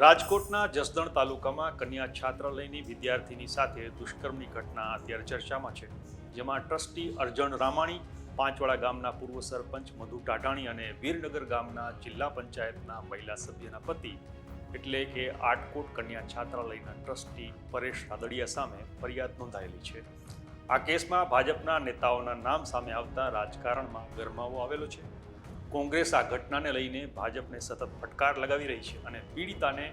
રાજકોટના જસદણ તાલુકામાં કન્યા છાત્રાલયની વિદ્યાર્થીની સાથે દુષ્કર્મની ઘટના અત્યારે ચર્ચામાં છે. જેમાં ટ્રસ્ટી અર્જણ રામાણી, પાંચવાડા ગામના પૂર્વ સરપંચ મધુ ટાટાણી અને વીરનગર ગામના જિલ્લા પંચાયતના મહિલા સભ્યના પતિ, એટલે કે આટકોટ કન્યા છાત્રાલયના ટ્રસ્ટી પરેશ રાદડિયા સામે ફરિયાદ નોંધાયેલી છે. આ કેસમાં ભાજપના નેતાઓના નામ સામે આવતા રાજકારણમાં ગરમાવો આવેલો છે. કોંગ્રેસ આ ઘટનાને લઈને ભાજપને સતત ફટકાર લગાવી રહી છે અને પીડિતાને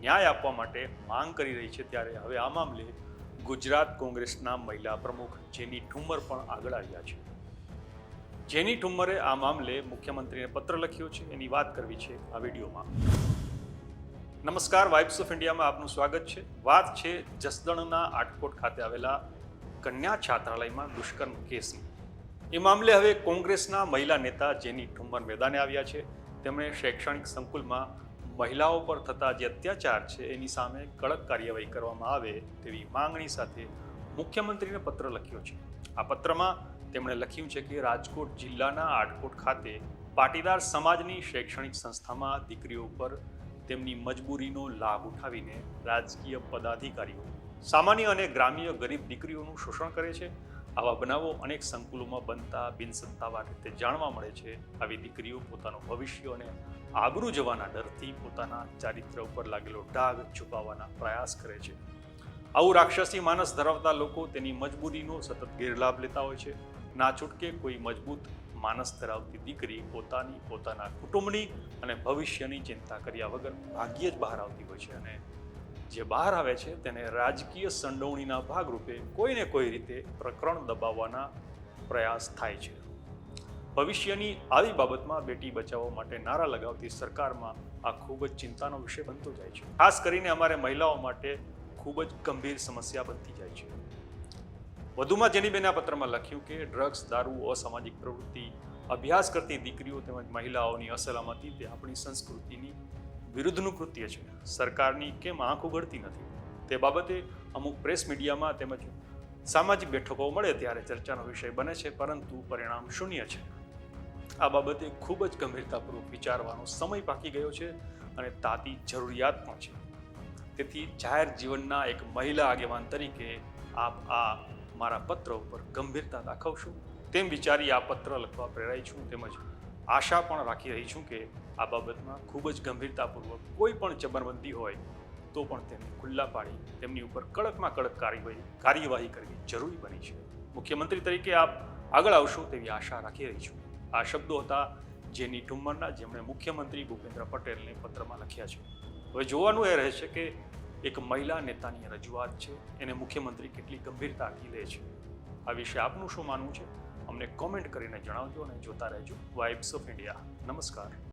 ન્યાય આપવા માટે માંગ કરી રહી છે ત્યારે હવે આ મામલે ગુજરાત કોંગ્રેસના મહિલા પ્રમુખ જેની ઠુમ્મર પણ આગળ આવ્યા છે. જેની ઠુમ્મરે આ મામલે મુખ્યમંત્રીને પત્ર લખ્યો છે. એની વાત કરવી છે આ વિડીયોમાં. નમસ્કાર વાઇબ્સ ઓફ ઇન્ડિયામાં આપનું સ્વાગત છે. વાત છે જસદણના આટકોટ ખાતે આવેલા કન્યા છાત્રાલયમાં દુષ્કર્મ કેસની. એ મામલે હવે કોંગ્રેસના મહિલા નેતા જેની ઠુમ્મર મેદાને આવ્યા છે, તેમણે શૈક્ષણિક સંકુલમાં મહિલાઓ પર થતા જે અત્યાચાર છે, એની સામે કડક કાર્યવાહી કરવામાં આવે તેવી માંગણી સાથે મુખ્યમંત્રીને પત્ર લખ્યો છે. આ પત્રમાં તેમણે લખ્યું છે કે રાજકોટ જિલ્લાના આટકોટ ખાતે પાટીદાર સમાજની શૈક્ષણિક સંસ્થામાં દીકરીઓ પર તેમની મજબૂરીનો લાભ ઉઠાવીને રાજકીય પદાધિકારીઓ, સામાન્ય અને ગ્રામ્ય ગરીબ દીકરીઓનું શોષણ કરે છે. આવા બનાવો અનેક સંકુલોમાં બનતા, બિનસત્તાવાર રીતે જાણવા મળે છે. આવી દીકરીઓ પોતાનું ભવિષ્ય અને આબરૂ જવાના ડરથી પોતાના ચારિત્ર ઉપર લાગેલો ડાઘ છુપાવવાના પ્રયાસ કરે છે. આવું રાક્ષસી માનસ ધરાવતા લોકો તેની મજબૂરીનો સતત ગેરલાભ લેતા હોય છે. ના છૂટકે કોઈ મજબૂત માનસ ધરાવતી દીકરી પોતાની, પોતાના કુટુંબની અને ભવિષ્યની ચિંતા કર્યા વગર ભાગ્યે જ બહાર આવતી હોય છે અને જે બહાર આવે છે તેને રાજકીય સંડોવણીના ભાગરૂપે કોઈને કોઈ રીતે પ્રકરણ દબાવવાના પ્રયાસ થાય છે. ભવિષ્યની આવી બાબતમાં બેટી બચાવો માટે નારા લગાવતી સરકારમાં આ ખૂબ જ ચિંતાનો વિષય બનતો જાય છે. ખાસ કરીને અમારે મહિલાઓ માટે ખૂબ જ ગંભીર સમસ્યા બનતી જાય છે. વધુમાં જેનીબેને આ પત્રમાં લખ્યું કે ડ્રગ્સ, દારૂ, અસામાજિક પ્રવૃત્તિ, અભ્યાસ કરતી દીકરીઓ તેમજ મહિલાઓની અસલામતી તે આપણી સંસ્કૃતિની વિરુદ્ધનું કૃત્ય છે. સરકારની કેમ આંખ ઉગડતી નથી? તે બાબતે અમુક પ્રેસ મીડિયામાં તેમજ સામાજિક બેઠકો મળે ત્યારે ચર્ચાનો વિષય બને છે, પરંતુ પરિણામ શૂન્ય છે. આ બાબતે ખૂબ જ ગંભીરતાપૂર્વક વિચારવાનો સમય પાકી ગયો છે અને તાતી જરૂરિયાત પણ છે. તેથી જાહેર જીવનના એક મહિલા આગેવાન તરીકે આપ આ મારા પત્ર ઉપર ગંભીરતા દાખવશો. તેમ વિચારી આ પત્ર લખવા પ્રેરાઈ છું. તેમજ આશા પણ રાખી રહી છું કે આ બાબતમાં ખૂબ જ ગંભીરતાપૂર્વક કોઈ પણ ચબરબંધી હોય તો પણ તેમને ખુલ્લા પાડી તેમની ઉપર કડકમાં કડક કાર્યવાહી કાર્યવાહી કરવી જરૂરી બની છે. મુખ્યમંત્રી તરીકે આપ આગળ આવશો તેવી આશા રાખી રહી છું. આ શબ્દો હતા જેની ઠુમ્મરના જેમણે મુખ્યમંત્રી ભૂપેન્દ્ર પટેલને પત્રમાં લખ્યા છે. હવે જોવાનું એ રહે છે કે એક મહિલા નેતાની રજૂઆત છે, એને મુખ્યમંત્રી કેટલી ગંભીરતાથી લે છે. આ વિશે આપનું શું માનવું છે? અમને કોમેન્ટ કરીને જણાવજો અને જોતા રહેજો. વાઇબ્સ ઓફ ઇન્ડિયા નમસ્કાર.